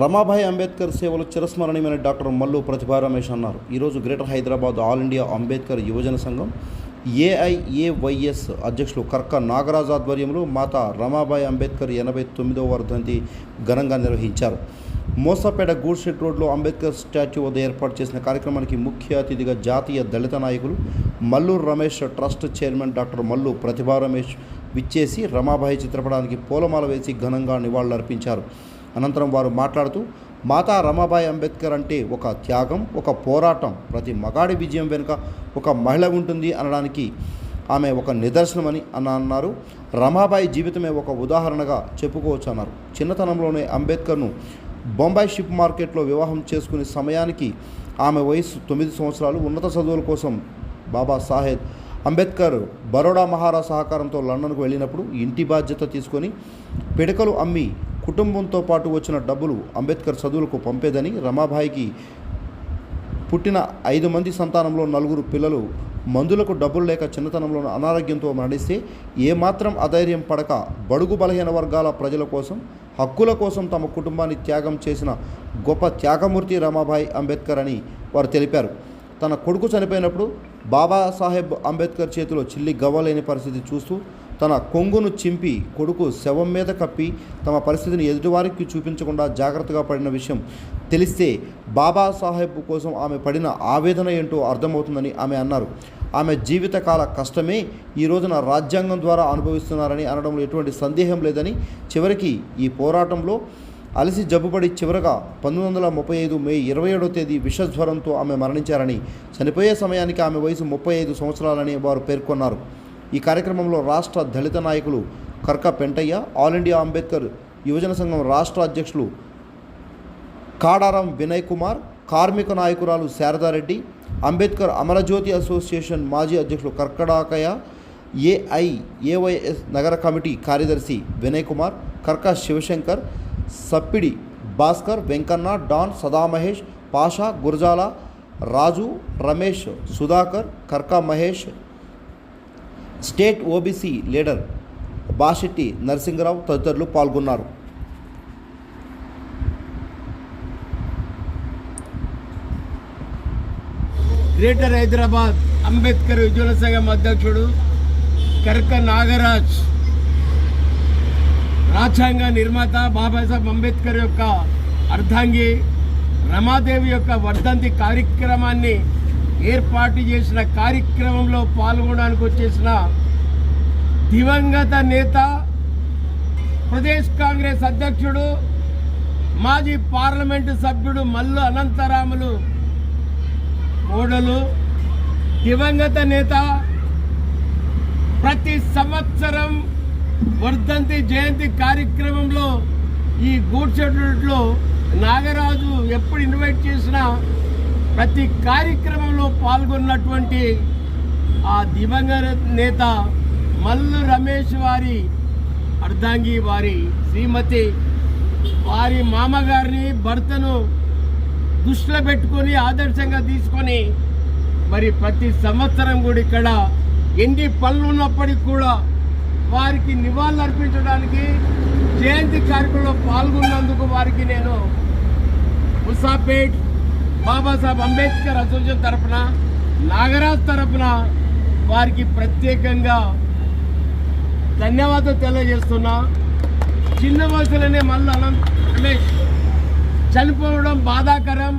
రమాభాయ్ అంబేద్కర్ సేవలు చిరస్మరణీయమైన డాక్టర్ మల్లు ప్రతిభా రమేష్ అన్నారు. ఈరోజు greater Hyderabad all India Ambedkar యువజన సంఘం ఏఐఏవైఎస్ అధ్యక్షులు కర్క నాగరాజ్ ఆధ్వర్యంలో మాత రమాబాయి అంబేద్కర్ ఎనభై తొమ్మిదవ వర్ధంతి ఘనంగా నిర్వహించారు. మోసాపేట గూడ్షెట్ రోడ్లో అంబేద్కర్ స్టాచ్యూ వద్ద ఏర్పాటు చేసిన కార్యక్రమానికి ముఖ్య అతిథిగా జాతీయ దళిత నాయకులు Malluru Ramesh trust chairman doctor Mallu Pratibha Ramesh విచ్చేసి రమాబాయి చిత్రపటానికి పూలమాల వేసి ఘనంగా నివాళులర్పించారు. అనంతరం వారు మాట్లాడుతూ మాతా రమాబాయి అంబేద్కర్ అంటే ఒక త్యాగం ఒక పోరాటం. ప్రతి మగాడి విజయం వెనుక ఒక మహిళ ఉంటుంది అనడానికి ఆమె ఒక నిదర్శనమని అన్న అన్నారు. రమాబాయి జీవితమే ఒక ఉదాహరణగా చెప్పుకోవచ్చు అన్నారు. చిన్నతనంలోనే అంబేద్కర్ను బొంబాయి షిప్ మార్కెట్లో వివాహం చేసుకునే సమయానికి ఆమె వయసు తొమ్మిది సంవత్సరాలు. ఉన్నత చదువుల కోసం బాబా సాహెబ్ అంబేద్కర్ బరోడా మహారా సహకారంతో లండన్కు వెళ్ళినప్పుడు ఇంటి బాధ్యత తీసుకొని పిడకలు అమ్మి కుటుంబంతో పాటు వచ్చిన డబ్బులు అంబేద్కర్ చదువులకు పంపేదని రమాబాయికి పుట్టిన ఐదు మంది సంతానంలో నలుగురు పిల్లలు మందులకు డబ్బులు లేక చిన్నతనంలో అనారోగ్యంతో మరణిస్తే ఏమాత్రం అధైర్యం పడక బడుగు బలహీన వర్గాల ప్రజల కోసం హక్కుల కోసం తమ కుటుంబాన్ని త్యాగం చేసిన గొప్ప త్యాగమూర్తి రమాబాయి అంబేద్కర్ అని వారు తెలిపారు. తన కొడుకు చనిపోయినప్పుడు బాబాసాహెబ్ అంబేద్కర్ చేతిలో చిల్లి గవ్వలేని పరిస్థితి చూస్తూ తన కొంగును చింపి కొడుకు శవం మీద కప్పి తమ పరిస్థితిని ఎదుటివారికి చూపించకుండా జాగ్రత్తగా పడిన విషయం తెలిస్తే బాబాసాహెబ్ కోసం ఆమె పడిన ఆవేదన ఏంటో అర్థమవుతుందని ఆమె అన్నారు. ఆమె జీవితకాల కష్టమే ఈ రోజున రాజ్యాంగం ద్వారా అనుభవిస్తున్నారని అనడంలో ఎటువంటి సందేహం లేదని చివరికి ఈ పోరాటంలో అలసి జబ్బుపడి చివరగా పంతొమ్మిది వందల ముప్పై ఐదు మే ఇరవై ఏడవ తేదీ విషజ్వరంతో ఆమె మరణించారని చనిపోయే సమయానికి ఆమె వయసు ముప్పై ఐదు సంవత్సరాలని వారు పేర్కొన్నారు. ఈ కార్యక్రమంలో రాష్ట్ర దళిత నాయకులు కర్క పెంటయ్య ఆల్ ఇండియా అంబేద్కర్ యువజన సంఘం రాష్ట్ర అధ్యక్షులు కాడారం వినయ్ కుమార్ కార్మిక నాయకురాలు శారదారెడ్డి అంబేద్కర్ అమరజ్యోతి అసోసియేషన్ మాజీ అధ్యక్షులు కర్కడాకయ్య ఏఐ ఏవైఎస్ నగర కమిటీ కార్యదర్శి Vinay Kumar Karka Shivashankar Sappidi Bhaskar Venkanna Don Sadamahesh Pasha Gurajala Raju Ramesh Sudhakar Karka Mahesh state OBC leader Bashetti Narasingarao తదితరులు పాల్గొన్నారు. గ్రేటర్ హైదరాబాద్ అంబేద్కర్ ఉజ్వల సంఘం అధ్యక్షుడు కరక నాగరాజ్ రాజ్యాంగ నిర్మాత బాబాసాహెబ్ అంబేద్కర్ యొక్క అర్ధాంగి రమాదేవి యొక్క వర్ధంతి కార్యక్రమాన్ని ఏర్పాటు చేసిన కార్యక్రమంలో పాల్గొనడానికి వచ్చేసిన దివంగత నేత ప్రదేశ్ కాంగ్రెస్ అధ్యక్షుడు మాజీ పార్లమెంటు సభ్యుడు మల్లు అనంతరాములు ఓడలు దివంగత నేత ప్రతి సంవత్సరం వర్ధంతి జయంతి కార్యక్రమంలో ఈ గూడ్చెట్లో నాగరాజు ఎప్పుడు ఇన్వైట్ చేసినా ప్రతి కార్యక్రమంలో పాల్గొన్నటువంటి ఆ దివంగత నేత మల్లు రమేష్ వారి అర్ధాంగి వారి శ్రీమతి వారి మామగారిని భర్తను దృష్టిలో పెట్టుకొని ఆదర్శంగా తీసుకొని మరి ప్రతి సంవత్సరం కూడా ఇక్కడ ఎన్ని పనులు ఉన్నప్పటికీ కూడా వారికి నివాళులు అర్పించడానికి జయంతి కార్యక్రమంలో పాల్గొన్నందుకు వారికి నేను ముసాపేట్ బాబాసాహెబ్ అంబేద్కర్ అసోసియేషన్ తరఫున నాగరాజ్ తరఫున వారికి ప్రత్యేకంగా ధన్యవాదాలు తెలియజేస్తున్నా. చిన్న వయసులోనే మళ్ళీ రమేష్ చనిపోవడం బాధాకరం.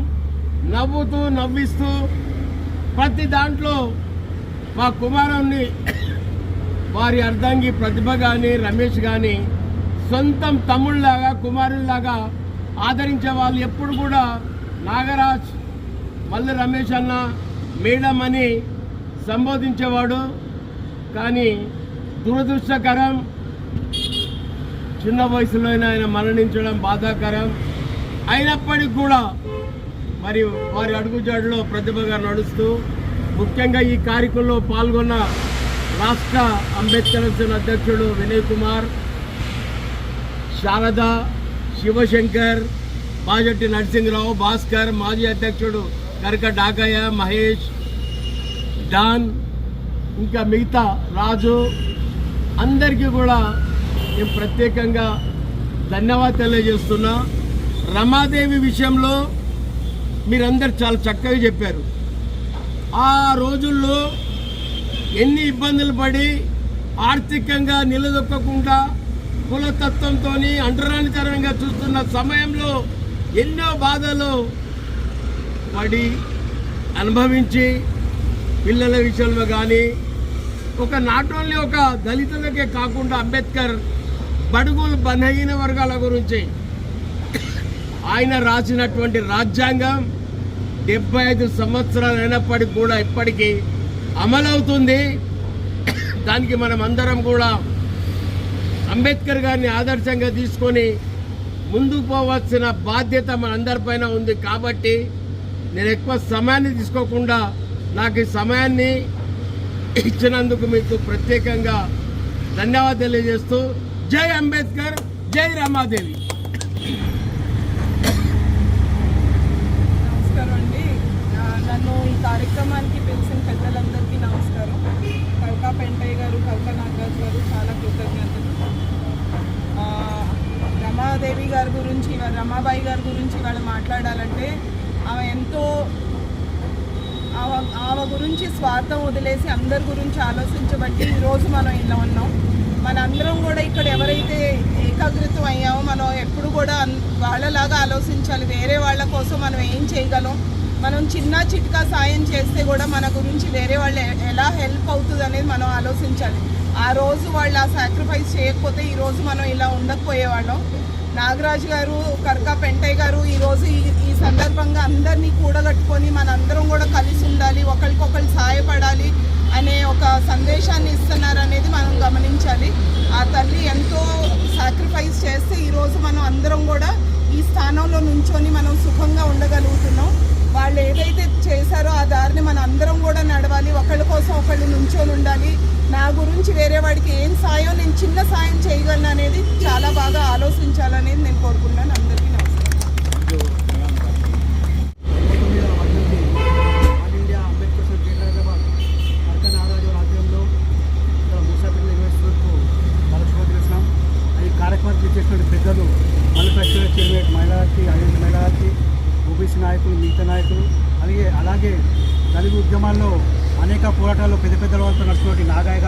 నవ్వుతూ నవ్విస్తూ ప్రతి దాంట్లో మా కుమారుణ్ణి వారి అర్ధాంగి ప్రతిభ కానీ రమేష్ కానీ సొంతం తమ్ముళ్ళలాగా కుమారుల్లాగా ఆదరించే వాళ్ళు ఎప్పుడు కూడా నాగరాజ్ మల్లి రమేష్ అన్న మేడం అని సంబోధించేవాడు. కానీ దురదృష్టకరం చిన్న వయసులోనే ఆయన మరణించడం బాధాకరం. అయినప్పటికీ కూడా మరి వారి అడుగుజాడులో ప్రతిభగా నడుస్తూ ముఖ్యంగా ఈ కార్యక్రమంలో పాల్గొన్న రాష్ట్ర అంబేద్కర్ అధ్యక్షుడు వినయ్ కుమార్ శారద శివశంకర్ బాజెట్టి నరసింహరావు భాస్కర్ మాజీ అధ్యక్షుడు కరక డాకయ్య మహేష్ డాన్ ఇంకా మిగతా రాజు అందరికీ కూడా నేను ప్రత్యేకంగా ధన్యవాదాలు తెలియజేస్తున్నా. రమాదేవి విషయంలో మీరందరు చాలా చక్కగా చెప్పారు. ఆ రోజుల్లో ఎన్ని ఇబ్బందులు పడి ఆర్థికంగా నిలదొక్కకుండా కులతత్వంతో అంటరానితనంగా చూస్తున్న సమయంలో ఎన్నో బాధలు పడి అనుభవించి పిల్లల విషయంలో కానీ ఒక నాట్ ఓన్లీ ఒక దళితులకే కాకుండా అంబేద్కర్ బడుగులు బలహీన వర్గాల గురించి ఆయన రాసినటువంటి రాజ్యాంగం డెబ్బై ఐదు సంవత్సరాలు అయినప్పటికీ కూడా ఇప్పటికీ అమలవుతుంది. దానికి మనం అందరం కూడా అంబేద్కర్ గారిని ఆదర్శంగా తీసుకొని ముందుకు పోవాల్సిన బాధ్యత మనందరిపైన ఉంది కాబట్టి నేను ఎక్కువ సమయాన్ని తీసుకోకుండా నాకు ఈ సమయాన్ని ఇచ్చినందుకు మీకు ప్రత్యేకంగా ధన్యవాదాలు తెలియజేస్తూ జై అంబేద్కర్ జై రమాదేవి. నమస్కారం అండి. నన్ను ఈ కార్యక్రమానికి పిలిచిన పెద్దలందరికీ నమస్కారం. కల్కా పెంటయ్య గారు కల్కా నాగరాజు గారు చాలా కృతజ్ఞతలు. రమాదేవి గారి గురించి రమాబాయి గారి గురించి వాళ్ళు మాట్లాడాలంటే ఆమె ఎంతో ఆమె గురించి స్వార్థం వదిలేసి అందరి గురించి ఆలోచించబట్టి ఈరోజు మనం ఇలా ఉన్నాం. మనందరం కూడా ఇక్కడ ఎవరైతే ఏకాగ్రతం అయ్యామో మనం ఎప్పుడు కూడా వాళ్ళలాగా ఆలోచించాలి. వేరే వాళ్ళ కోసం మనం ఏం చేయగలం? మనం చిన్న చిట్కా సాయం చేస్తే కూడా మన గురించి వేరే వాళ్ళు ఎలా హెల్ప్ అవుతుంది అనేది మనం ఆలోచించాలి. ఆ రోజు వాళ్ళు ఆ సాక్రిఫైస్ చేయకపోతే ఈరోజు మనం ఇలా ఉండకపోయేవాళ్ళం. నాగరాజు గారు కర్కా పెంటయ్య గారు ఈరోజు ఈ ఈ సందర్భంగా అందరినీ కూడగట్టుకొని మనందరం కూడా కలిసి ఉండాలి ఒకరికొకరు సహాయపడాలి అనే ఒక సందేశాన్ని ఇస్తున్నారు అనేది మనం గమనించాలి. ఆ తల్లి ఎంతో సాక్రిఫైస్ చేస్తే ఈరోజు మనం అందరం కూడా ఈ స్థానంలో నుంచొని మనం సుఖంగా ఉండగలుగుతున్నాం. వాళ్ళు ఏదైతే చేశారో ఆ దారిని మనం అందరం కూడా నడవాలి ఒకళ్ళ కోసం ఒకళ్ళు నుంచొని ఉండాలి నా గురించి వేరే వాడికి ఏం సాయం నేను చిన్న సాయం చేయగలను అనేది చాలా బాగా ఆలోచించాలనేది నేను కోరుకున్నాను అందరికీ నమస్కారం తొమ్మిదవ వర్ధంతి all India Ambedkar society Hyderabad Arka Nagaraju ఆధ్వర్యంలో ఇక్కడ మూసాపేట నిర్వహిస్తున్నందుకు చాలా శుభదిస్తున్నాం ఈ కార్యక్రమానికి చేసినటువంటి పెద్దలు మల్లిప్రశ్న చైర్మన్ మైనార్టీ ఐదు మైనార్టీ ఓబీసీ నాయకులు మిగతా నాయకులు అలాగే అలాగే దళిత ఉద్యమాల్లో అనేక పోరాటాల్లో పెద్ద పెద్ద వాళ్ళతో నడుచుకున్నటువంటి నాగాయ్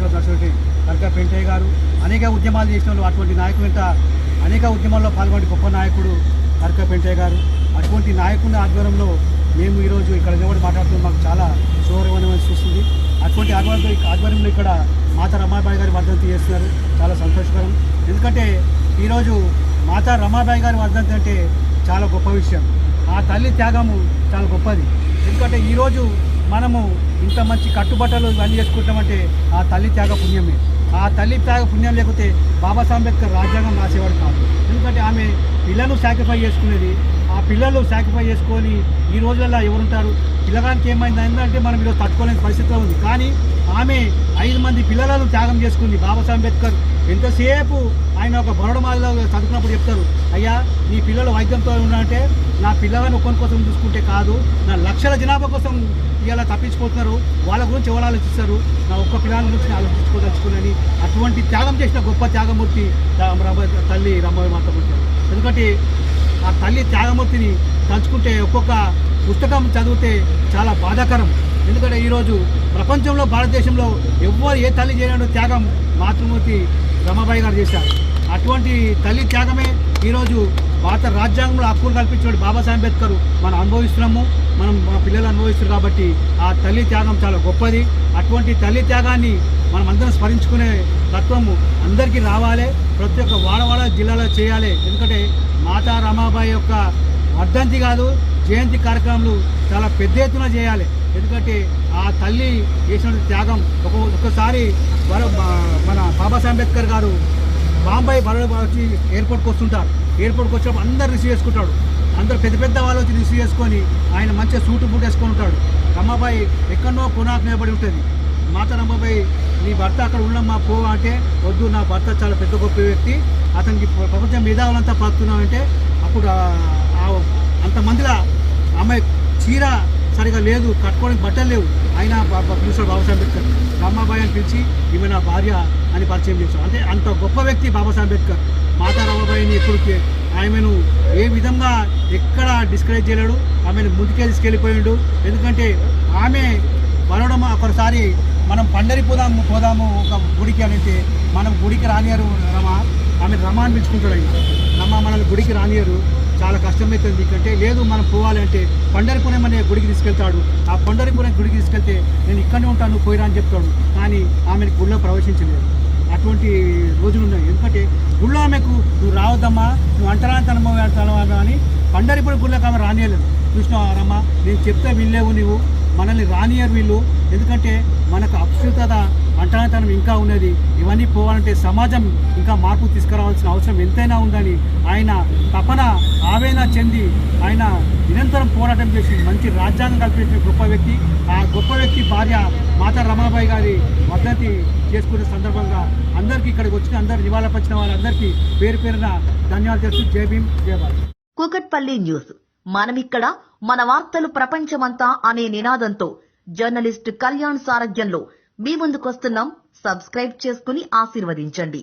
గారు జేబీ గారు పెంటయ్య గారు అనేక ఉద్యమాలు చేసిన అటువంటి నాయకులు వెంట అనేక ఉద్యమాల్లో పాల్గొనే గొప్ప నాయకుడు కర్క పెంటయ్య గారు. అటువంటి నాయకుని ఆధ్వర్యంలో మేము ఈరోజు ఇక్కడ నిలబడి మాట్లాడుతూ మాకు చాలా శోభరమైన చూస్తుంది అటువంటి ఆధ్వర్యంలో ఆధ్వర్యంలో ఇక్కడ మాతా రమాబాయి గారి వర్ధంతి చేస్తున్నారు. చాలా సంతోషకరం. ఎందుకంటే ఈరోజు మాతా రమాబాయి గారి వర్ధంతి అంటే చాలా గొప్ప విషయం. ఆ తల్లి త్యాగము చాలా గొప్పది. ఎందుకంటే ఈరోజు మనము ఇంత మంచి కట్టుబట్టలు ఇవన్నీ చేసుకుంటామంటే ఆ తల్లి త్యాగ పుణ్యమే. ఆ తల్లి త్యాగ పుణ్యం లేకపోతే బాబాసాహెబ్ అంబేద్కర్ రాజ్యాంగం రాసేవాడు కాదు. ఎందుకంటే ఆమె పిల్లలు సాక్రిఫై చేసుకునేది. ఆ పిల్లలు సాక్రిఫై చేసుకొని ఈ రోజుల్లో ఎవరుంటారు? పిల్లగానికి ఏమైంది ఏంటంటే మనం ఈరోజు తట్టుకోలేని పరిస్థితిలో ఉంది. కానీ ఆమె ఐదు మంది పిల్లలను త్యాగం చేసుకుంది బాబాసాహెబ్ అంబేద్కర్. ఎంతసేపు ఆయన ఒక బరోడమాలలో చదువుకున్నప్పుడు చెప్తారు అయ్యా నీ పిల్లలు వైద్యంతో ఉన్నారంటే నా పిల్లలను ఒక్కరి కోసం చూసుకుంటే కాదు నా లక్షల జనాభా కోసం ఇలా తప్పించుకుంటున్నారు వాళ్ళ గురించి ఎవరు ఆలోచిస్తారు? నా ఒక్క పిల్లల గురించి ఆలోచించుకోదలుచుకునని అటువంటి త్యాగం చేసిన గొప్ప త్యాగమూర్తి తల్లి రమ్మవి మాతమూర్తి ఎందుకంటే ఆ తల్లి త్యాగమూర్తిని తలుచుకుంటే ఒక్కొక్క పుస్తకం చదివితే చాలా బాధాకరం. ఎందుకంటే ఈరోజు ప్రపంచంలో భారతదేశంలో ఎవ్వరు ఏ తల్లి చేయడం త్యాగం మాతృమూర్తి రమాబాయి గారు చేశారు. అటువంటి తల్లి త్యాగమే ఈరోజు భారత రాజ్యాంగంలో హక్కులు కల్పించిన బాబాసాహెబ్ అంబేద్కర్. మనం అనుభవిస్తున్నాము మనం మా పిల్లలు అనుభవిస్తున్నారు కాబట్టి ఆ తల్లి త్యాగం చాలా గొప్పది. అటువంటి తల్లి త్యాగాన్ని మనం అందరం స్మరించుకునే తత్వము అందరికీ రావాలి ప్రతి ఒక్క వాడవాడ జిల్లాలో చేయాలి. ఎందుకంటే మాతా రమాబాయి యొక్క వర్ధంతి కాదు జయంతి కార్యక్రమాలు చాలా పెద్ద ఎత్తున చేయాలి. ఎందుకంటే ఆ తల్లి చేసిన త్యాగం ఒక ఒకసారి మన బాబాసాహెబ్ అంబేద్కర్ గారు బాంబాయి వచ్చి ఎయిర్పోర్ట్కి వస్తుంటారు. ఎయిర్పోర్ట్కి వచ్చినప్పుడు అందరు రిసీవ్ చేసుకుంటాడు అందరు పెద్ద పెద్ద వాళ్ళు వచ్చి రిసీవ్ చేసుకొని ఆయన మంచిగా సూటు బూట్ వేసుకొని ఉంటాడు. రమాబాయి ఎక్కడో పునాకు నిలబడి ఉంటుంది. మాత రమాబాయి నీ భర్త అక్కడ ఉన్నమ్మా పో అంటే వద్దు నా భర్త చాలా పెద్ద గొప్ప వ్యక్తి. అతనికి ప్రపంచం మేధావులంతా పడుతున్నామంటే అప్పుడు ఆ- అంతమందిలా అమ్మాయి చీర సరిగా లేదు కట్టుకోవడానికి బట్టలు లేవు. ఆయన బా- పిలిచాడు బాబాసాహెబ్ అంబేద్కర్ రమాబాయి అని పిలిచి ఈమె నా భార్య అని పరిచయం చేశాడు అంటే అంత గొప్ప వ్యక్తి బాబాసాహెబ్ అంబేద్కర్. మాతా రమాబాయిని ఎప్పుడు ఆమెను ఏ విధంగా ఎక్కడ డిస్కరేజ్ చేయలేడు ఆమెను ముందుకే తీసుకెళ్ళిపోయాడు. ఎందుకంటే ఆమె మనడం ఒకసారి మనం పండరి పోదాము పోదాము ఒక గుడికి అని అంటే మనం గుడికి రానియరు రమ. ఆమె రమ అని పిలుచుకుంటాడు ఆయన. రమ మనల్ని గుడికి రానియరు. చాలా కష్టమవుతుంది ఎందుకంటే లేదు మనం పోవాలంటే పండరిపురం అనే గుడికి తీసుకెళ్తాడు. ఆ పండరిపురం గుడికి తీసుకెళ్తే నేను ఇక్కడనే ఉంటాను నువ్వు పోయిరా అని చెప్తాడు. కానీ ఆమెను గుడిలో ప్రవేశించలేదు. అటువంటి రోజులు ఉన్నాయి. ఎందుకంటే గుళ్ళో ఆమెకు నువ్వు రావద్దమ్మా నువ్వు అంటరాంతనమో అని పండరిపురం గుళ్ళకి ఆమె రానియలేదు. కృష్ణారమ్మ నేను చెప్తే వినలేవు నువ్వు మనల్ని రానియరు వీళ్ళు. ఎందుకంటే మనకు అప్సుతత అంటనతనం ఇంకా ఉన్నది. ఇవన్నీ పోవాలంటే సమాజం ఇంకా మార్పు తీసుకురావాల్సిన అవసరం ఎంతైనా ఉందని ఆయన తపన ఆవేదన చెంది ఆయన నిరంతరం పోరాటం చేసి మంచి రాజ్యాంగం కల్పించిన గొప్ప వ్యక్తి. ఆ గొప్ప వ్యక్తి భార్య మాతా రమాబాయి గారి మద్దతి చేసుకునే సందర్భంగా అందరికీ ఇక్కడికి వచ్చిన అందరు నివాళపరిచిన వాళ్ళందరికీ పేరు పేరున ధన్యవాదాలు చేస్తూ జై భీమ్ జై భారత్. కూకట్పల్లి న్యూస్. మనమిక్కడ మన వార్తలు ప్రపంచమంతా అనే నినాదంతో జర్నలిస్ట్ కళ్యాణ్ సారథ్యంలో మీ ముందుకొస్తున్నాం సబ్స్క్రైబ్ చేసుకుని ఆశీర్వదించండి.